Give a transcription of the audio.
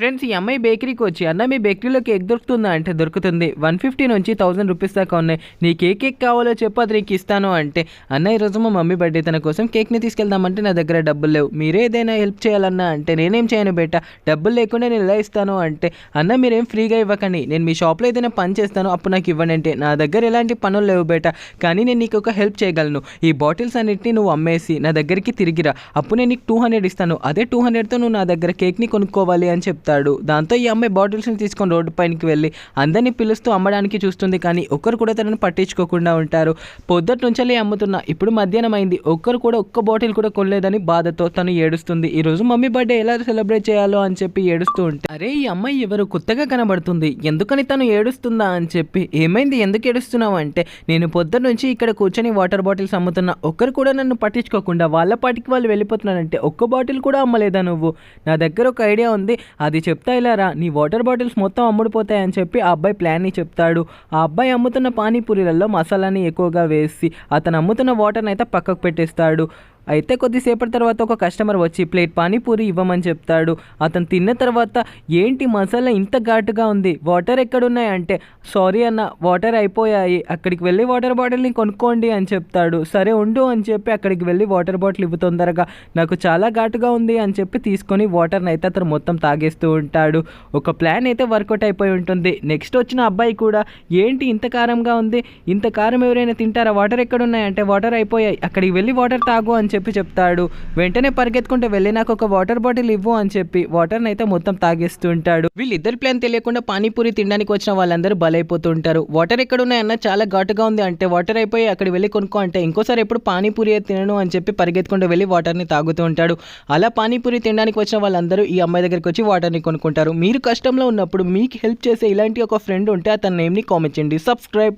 Friends ఈ అమ్మాయి బేకరీకి వచ్చి అన్న మీ బేకరీలో కేక్ దొరుకుతుందా? అంటే దొరుకుతుంది. వన్ ఫిఫ్టీ నుంచి థౌసండ్ రూపీస్ దాకా ఉన్నాయి. నీకు ఏ కేక్ కావాలో చెప్పు అది నీకు ఇస్తాను. అంటే అన్న ఈరోజు మా మమ్మీ బర్త్డే తన కోసం కేక్ని తీసుకెళ్దామంటే నా దగ్గర డబ్బులు లేవు. మీరే ఏదైనా హెల్ప్ చేయాలన్నా అంటే నేనేం చేయను బేట. డబ్బులు లేకుండా నేను ఎలా ఇస్తాను? అంటే అన్న మీరేం ఫ్రీగా ఇవ్వకండి. నేను మీ షాప్లో ఏదైనా పని చేస్తాను. అప్పుడు నాకు ఇవ్వండి. అంటే నా దగ్గర ఎలాంటి పనులు లేవు బేట. కానీ నేను నీకు ఒక హెల్ప్ చేయగలను. ఈ బాటిల్స్ అన్నిటిని నువ్వు అమ్మేసి నా దగ్గరికి తిరిగిరా. అప్పుడు నేను నీకు టూ హండ్రెడ్ ఇస్తాను. అదే టూ హండ్రెడ్తో నువ్వు నా దగ్గర కేక్ని కొనుక్కోవాలి అని చెప్తాడు. దాంతో ఈ అమ్మాయి బాటిల్స్ని తీసుకొని రోడ్డు పైనకి వెళ్ళి అందరినీ పిలుస్తూ అమ్మడానికి చూస్తుంది. కానీ ఒక్కరు కూడా తనని పట్టించుకోకుండా ఉంటారు. పొద్దుట నుంచెల్లి అమ్ముతున్నా. ఇప్పుడు మధ్యాహ్నం అయింది. ఒక్కరు కూడా ఒక్క బాటిల్ కూడా కొనలేదని బాధతో తను ఏడుస్తుంది. ఈ రోజు మమ్మీ బర్త్డే ఎలా సెలబ్రేట్ చేయాలో అని చెప్పి ఏడుస్తూ ఉంటే అరే ఈ అమ్మాయి ఎవరు కొత్తగా కనబడుతుంది. ఎందుకని తను ఏడుస్తుందా? అని చెప్పి ఏమైంది? ఎందుకు ఏడుస్తున్నావు? అంటే నేను పొద్దున్న నుంచి ఇక్కడ కూర్చొని వాటర్ బాటిల్స్ అమ్ముతున్నా. ఒక్కరు కూడా నన్ను పట్టించుకోకుండా వాళ్ళ పాటికి వాళ్ళు వెళ్ళిపోతున్నానంటే ఒక్క బాటిల్ కూడా అమ్మలేదా నువ్వు? నా దగ్గర ఒక ఐడియా ఉంది. అది చెప్తా ఇలా రా నీ వాటర్ బాటిల్స్ మొత్తం అమ్ముడిపోతాయని చెప్పి ఆ అబ్బాయి ప్లాన్ని చెప్తాడు. ఆ అబ్బాయి అమ్ముతున్న పానీపూరీలలో మసాలాని ఎక్కువగా వేసి అతను అమ్ముతున్న వాటర్ని అయితే పక్కకు పెట్టేస్తాడు. అయితే కొద్దిసేపటి తర్వాత ఒక కస్టమర్ వచ్చి ప్లేట్ పానీపూరి ఇవ్వమని చెప్తాడు. అతను తిన్న తర్వాత ఏంటి మసాలా ఇంత ఘాటుగా ఉంది? వాటర్ ఎక్కడున్నాయి? అంటే సారీ అన్న వాటర్ అయిపోయాయి. అక్కడికి వెళ్ళి వాటర్ బాటిల్ని కొనుక్కోండి అని చెప్తాడు. సరే ఉండు అని చెప్పి అక్కడికి వెళ్ళి వాటర్ బాటిల్ ఇవ్వు తొందరగా. నాకు చాలా ఘాటుగా ఉంది అని చెప్పి తీసుకొని వాటర్ని అయితే అతను మొత్తం తాగేస్తూ ఉంటాడు. ఒక ప్లాన్ అయితే వర్కౌట్ అయిపోయి ఉంటుంది. నెక్స్ట్ వచ్చిన అబ్బాయి కూడా ఏంటి ఇంత కారంగా ఉంది? ఇంత కారం ఎవరైనా తింటారా? వాటర్ ఎక్కడున్నాయి? అంటే వాటర్ అయిపోయాయి. అక్కడికి వెళ్ళి వాటర్ తాగు అని చెప్పి చెప్తాడు. వెంటనే పరిగెత్తుకుంటూ వెళ్ళి నాకు ఒక వాటర్ బాటిల్ ఇవ్వు అని చెప్పి వాటర్ని అయితే మొత్తం తాగేస్తుంటాడు. వీళ్ళిద్దరు ప్లాన్ తెలియకుండా పానీపూరి తినడానికి వచ్చిన వాళ్ళందరూ బలైపోతుంటారు. వాటర్ ఎక్కడ ఉన్నాయన్న చాలా ఘాటుగా ఉంది అంటే వాటర్ అయిపోయి అక్కడ వెళ్ళి కొనుక్కో అంటే ఇంకోసారి ఎప్పుడు పానీపూరి తినను అని చెప్పి పరిగెత్తుకుంటూ వెళ్ళి వాటర్ని తాగుతూ ఉంటాడు అలా పానీపూరి తినడానికి వచ్చిన వాళ్ళందరూ ఈ అమ్మాయి దగ్గరికి వచ్చి వాటర్ని కొనుక్కుంటారు. మీరు కష్టంలో ఉన్నప్పుడు మీకు హెల్ప్ చేసే ఇలాంటి ఒక ఫ్రెండ్ ఉంటే అతని నేమ్ని కామెంట్ చేయండి. సబ్స్క్రైబ్.